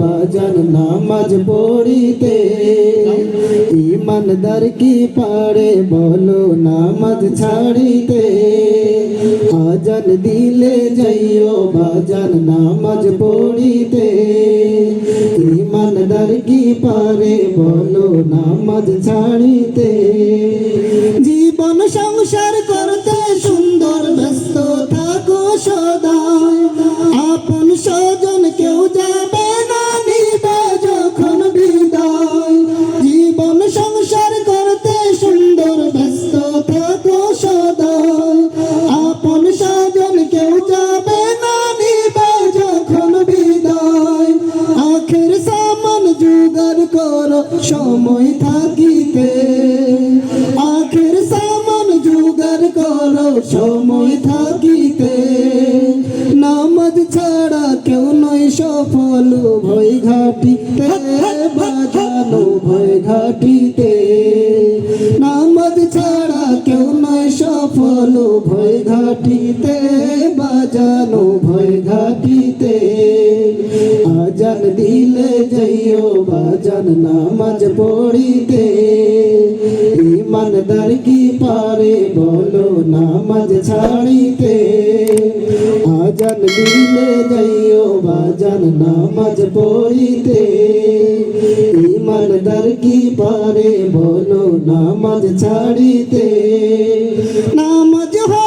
বাজান নামাজ পড়িতে। ইমানদার কি পারে বলো নামাজ ছাড়িতে। আজান দিলে যাইও বাজান নামাজ পড়িতে। ইমানদার কি পারে বলো নামাজ ছাড়িতে। জীবন সংসার করতে সময় থাকিতে। আখের সামান জোগাড় করো, সময় থাকিতে। নামাজ ছাড়া কেউ নয় সফল ভয় ঘাটিতে, বাজানো ভয় ঘাটিতে। নামাজ ছাড়া কেউ নয় সফল ভয় ঘাটিতে, বাজানো ভয় ঘাটিতে। আজান দিলে যাইও, বাজান নামাজ পড়িতে। ইমানদার কি পারে বলো, নামাজ ছাড়িতে। আজান দিলে যাইও, বাজান নামাজ পড়িতে। ইমানদার কি পারে বলো, নামাজ ছাড়িতে। নামাজ হয়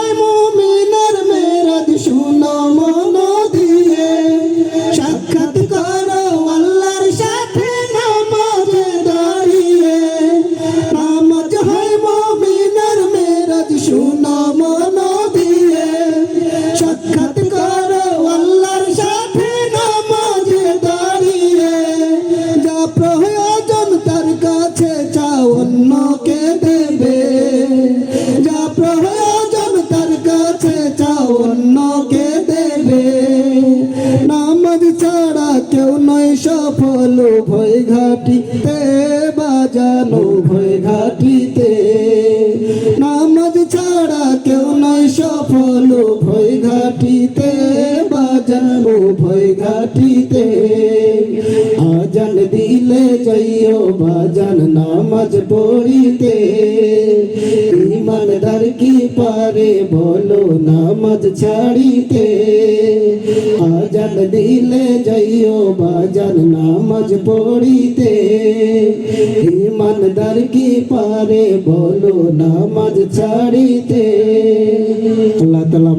দেবে নামাজ ছাড়া কেউ নয় সফল ভয় ঘাটিতে বাজানো ভয় ঘাটিতে নামাজ ছাড়া কেউ নয় সফল ভয় ঘাটিতে বাজানো ভয় ঘাটিতে আজান দিলে যাইও, বাজান নামাজ পড়িতে। ইমানদার কি পারে বলো নামাজ ছাড়িতে? আজান দিলে যাইও বাজান নামাজ পড়িতে। ইমানদার কি পারে বলো নামাজ ছাড়িতে? আল্লাহ তালা